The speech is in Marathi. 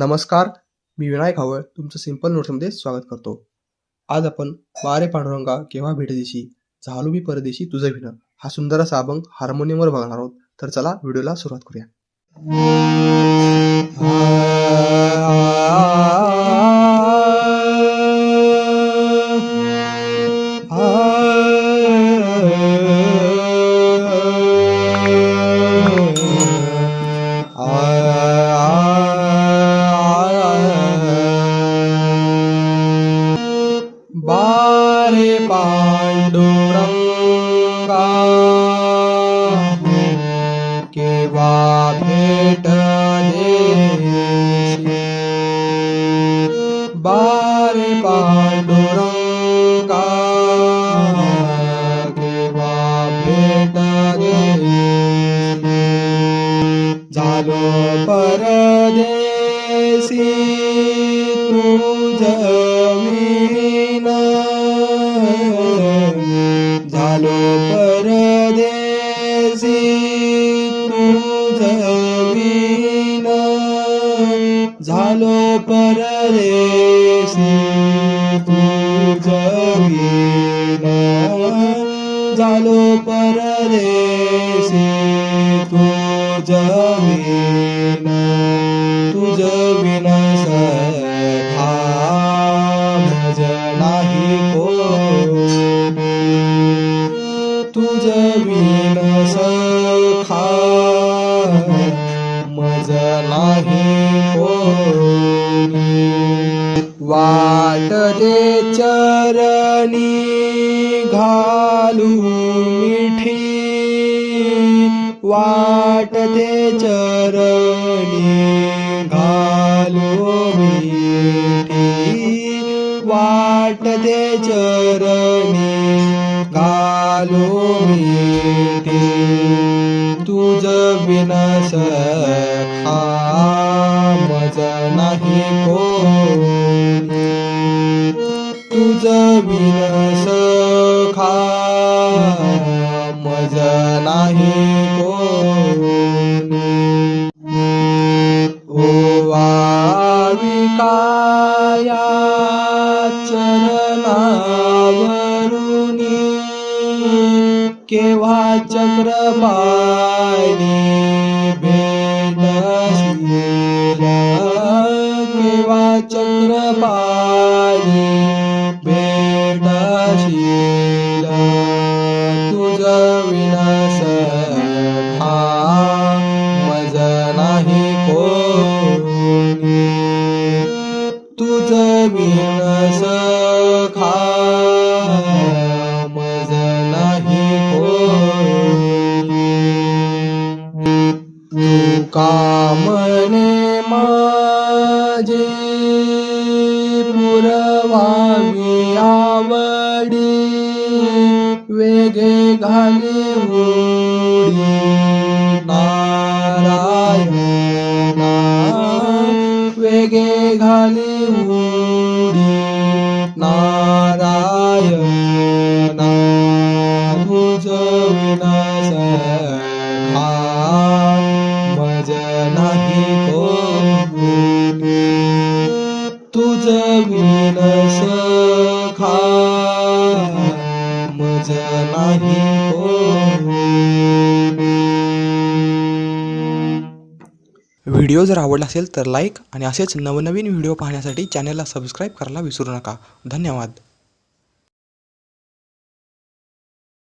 नमस्कार मी विनायक हावळ तुमचं सिंपल नोट्समध्ये स्वागत करतो. आज आपण वारे पांडुरंगा केव्हा भेटदेशी झालो मी परदेशी तुझं विणं हा सुंदर असा अभंग हार्मोनियमवर बघणार आहोत. तर चला व्हिडिओला सुरुवात करूया. बारे पाण्डुरङ्गा ग्रे भेदरे जालो परदेशी तृणुधीना जालो परसी तृणुध आलो परदेशी तुझ झालो परदेशी तुझ विण तुझ विण सखा मज नाही कोणी वाट दे चरणी घालू मिठी. वाट दे चरणी घालू मिठी. वाट दे चरणी घालू मिठी. तुझ विनाश खा मज नाही को तुझ विनस खा मज नाही कोणी. ओवावी काया चरणावरुनी केव्हा चक्रपाणी हो. तुझ विनाश खा मज नाही कोणी तू कामने माझे पुरवावी आवडी वेगे घाली उडी. घाले उडी नारायणा तुझ मज नाही कोणी तुझ विनस खा मज नाही व्हिडिओ जर आवडला असेल तर लाईक आणि असेच नवनवीन व्हिडिओ पाहण्यासाठी चॅनलला सबस्क्राईब करायला विसरू नका. धन्यवाद.